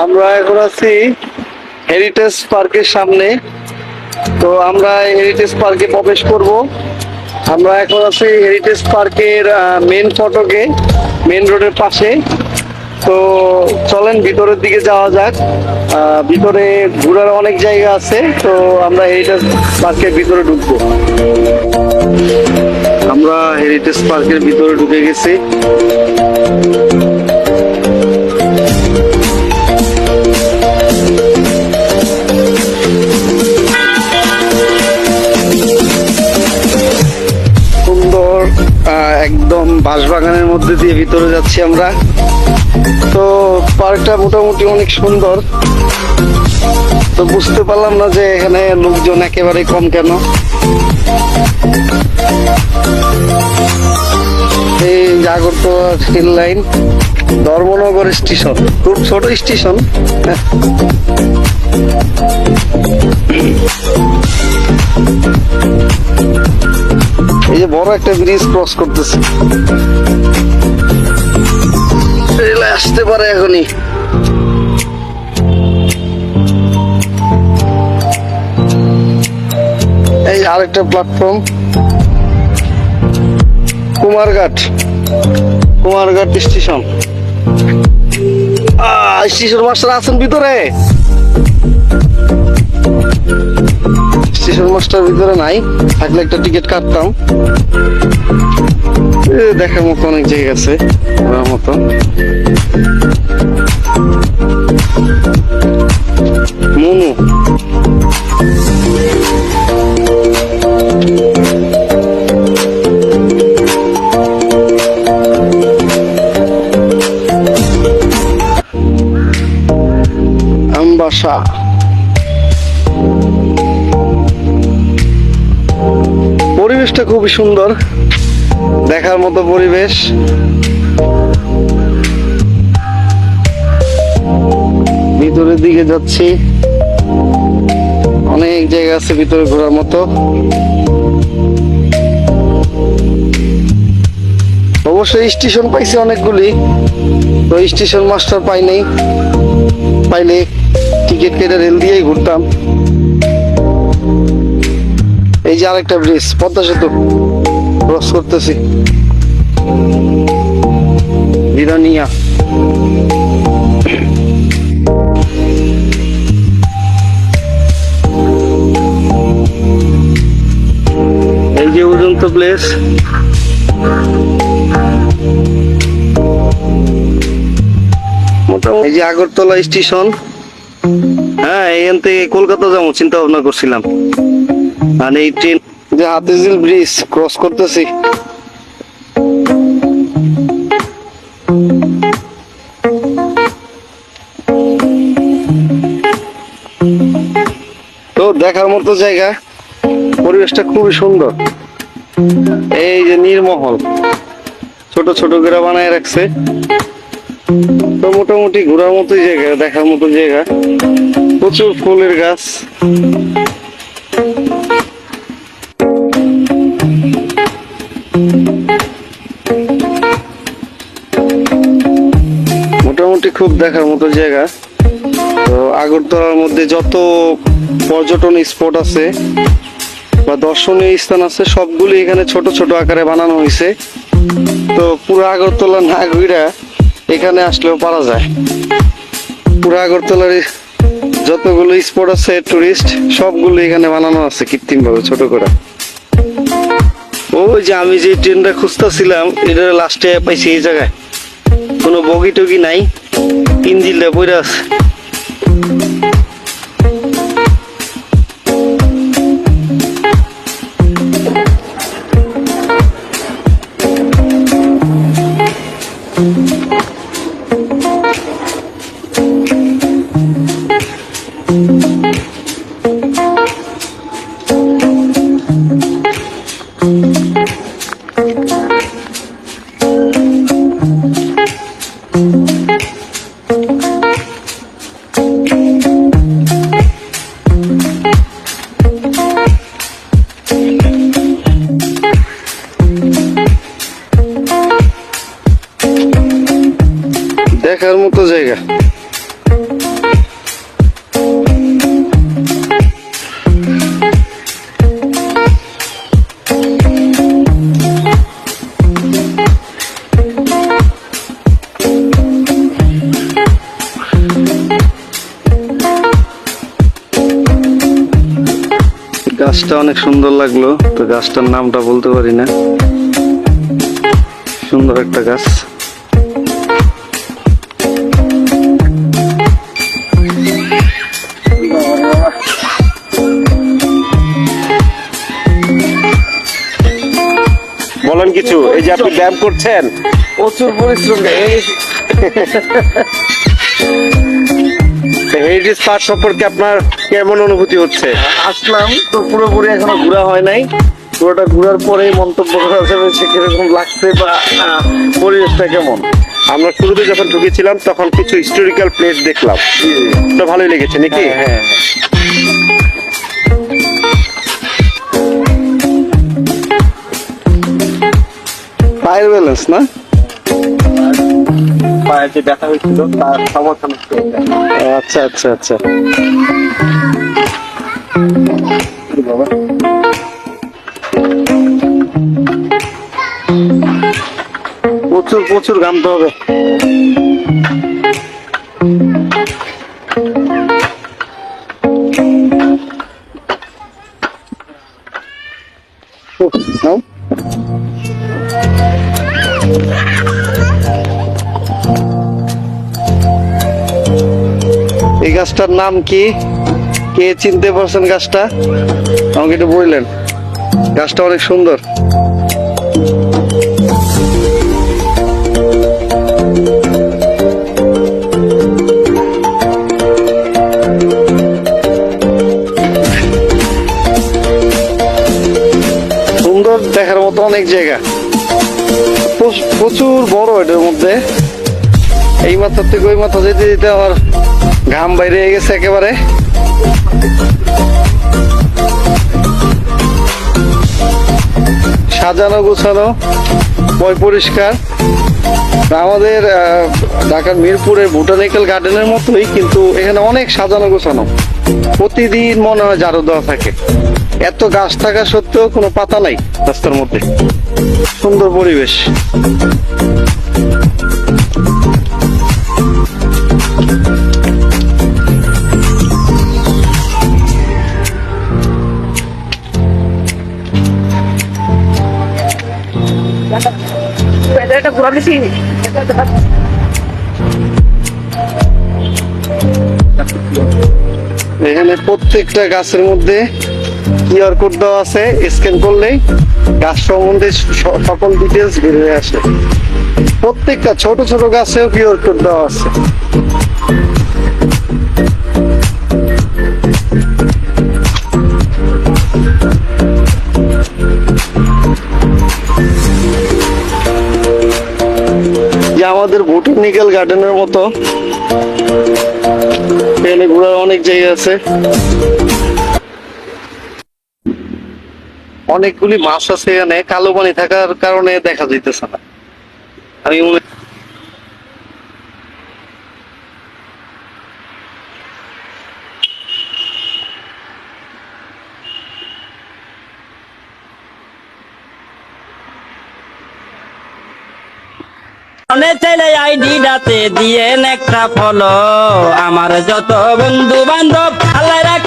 আমরা এখন আছি হেরিটেজ পার্কের সামনে। তো আমরা হেরিটেজ পার্কে প্রবেশ করব। আমরা এখন আছি হেরিটেজ পার্কের মেন ফটকে মেন রোডের পাশে। তো চলেন ভিতরের দিকে যাওয়া যাক। ভিতরে ঘোরার অনেক জায়গা আছে। তো আমরা হেরিটেজ পার্কের ভিতরে ঢুকবো। আমরা হেরিটেজ পার্কের ভিতরে ঢুকে গেছি। মধ্যে দিয়ে ভিতরে যাচ্ছি আমরা। তো পার্কটা মোটামুটি অনেক সুন্দর। তো বুঝতে পারলাম না যে এখানে লোকজন একেবারে কম কেন। এই Agartala rail line Dharmanagar station. খুব ছোট স্টেশন। হ্যাঁ। এই যে বড় একটা ব্রিজ ক্রস করতেছে। রেল আসতে পারে এখনই। এই আরেকটা platform Kumarghat. Kumarghat station station master আছেন ভিতরে। স্টেশন মাস্টার ভিতরে নাই। থাকলে একটা টিকিট কাটতাম। দেখার মতো অনেক জায়গা আছে, ঘোরার মতো। আমবাসা। পরিবেশটা খুবই সুন্দর। দেখার মতো পরিবেশ। ভিতরের দিকে যাচ্ছি। অনেক জায়গা আছে ভিতরে ঘোরার মতো। অবশ্যই স্টেশন পাইছি অনেকগুলি। তো স্টেশন মাস্টার পাই নাই। পাইলে টিকিট কেটে রেল দিয়েই ঘুরতাম। যে আরেকটা ব্রিজ, পদ্মা সেতু। ক্রস করতেছি। বিরানিয়া এই যে উজন্ত প্লেস মোটামুটি এই যে আগরতলা স্টেশন। হ্যাঁ এখান থেকে কলকাতা যাব, চিন্তা ভাবনা করছিলাম। আর এই ট্রেন যে হাতিঝিল ব্রিজ ক্রস করতেছি। তো দেখার মতো জায়গা। পরিবেশটা খুবই সুন্দর। এই যে নীরমহল। ছোট ছোট করে বানায় রাখছে। তো মোটামুটি ঘোরার মতো জায়গা, দেখার মতো জায়গা। প্রচুর ফুলের গাছ। মোটামুটি খুব দেখার মতো জায়গা। তো আগরতলার মধ্যে যত পর্যটন স্পট আছে বা দর্শনীয় স্থান আছে, সবগুলি এখানে ছোট ছোট আকারে বানানো হয়েছে তো পুরো আগরতলা না ঘুরা এখানে আসলেও পারা যায়। পুরো আগরতলার যতগুলো স্পট আছে টুরিস্ট সবগুলো এখানে বানানো আছে কৃত্রিম ভাবে ছোট করে। ওই যে আমি যে ট্রেনটা খুঁজতেছিলাম এটা লাস্টে পাইছি এই জায়গায়। কোনো বগি টগি নাই। ইঞ্জিনটা পড়ে আছে। দেখার মতো জায়গা। গাছটা অনেক সুন্দর লাগল, তো গাছটার নামটা বলতে পারি না। সুন্দর একটা গাছ। কিছু। এই যে আপনি ব্যায়াম করছেন। প্রচুর পরিশ্রম হেরিটেজ পার্ক সম্পর্কে আপনার কেমন অনুভূতি হচ্ছে? আসলাম তো পুরোপুরি এখনও ঘোরা হয় নাই। পুরোটা ঘোরার পরেই মন্তব্য করা যাবে সে কীরকম লাগছে বা পরিবেশটা কেমন। আমরা শুরুতে যখন ঢুকেছিলাম তখন কিছু হিস্টোরিক্যাল প্লেস দেখলাম। তো ভালোই লেগেছে নাকি? হ্যাঁ। পায়ের ব্যালেন্স না? পায়ে যে ব্যথা হয়েছিল তার আচ্ছা আচ্ছা আচ্ছা। প্রচুর প্রচুর ঘামতে হবে। উফ, নাও। এই গাছটার নাম কি? কে চিনতে পারছেন গাছটা? আমাকে একটু বললেন। গাছটা অনেক সুন্দর। সুন্দর দেখার মতো অনেক জায়গা। প্রচুর বড় এটার মধ্যে। এই মাথা থেকে ওই মাথা যেতে যেতে আমার ঘাম বাইরে গেছে একেবারে। সাজানো, গোছানো পয় পরিষ্কার। আমাদের ঢাকার মিরপুরের বোটানিক্যাল গার্ডেনের মতোই কিন্তু এখানে অনেক সাজানো, গোছানো। প্রতিদিন মনে হয় ঝাড়ু দেওয়া থাকে। এত গাছ থাকা সত্ত্বেও কোনো পাতা নাই রাস্তার মধ্যে। সুন্দর পরিবেশ। এখানে প্রত্যেকটা গাছের মধ্যে কিউআর কোড দেওয়া আছে স্ক্যান করলেই গাছ সম্বন্ধে সকল ডিটেলস বের হয়ে আসে। প্রত্যেকটা ছোট ছোট গাছেও কিউআর কোড দেওয়া আছে। যে আমাদের বোটানিক্যাল গার্ডেনের মতো। এখানে ঘোরার অনেক জায়গা আছে। অনেকগুলি মাছ আছে এখানে, কালো পানি থাকার কারণে দেখা যাইতেছে না। আমি মনে চাইলে আইডিটাতে দিয়ে একটা ফলো। আমার যত বন্ধু বান্ধব আল্লাহ রাখ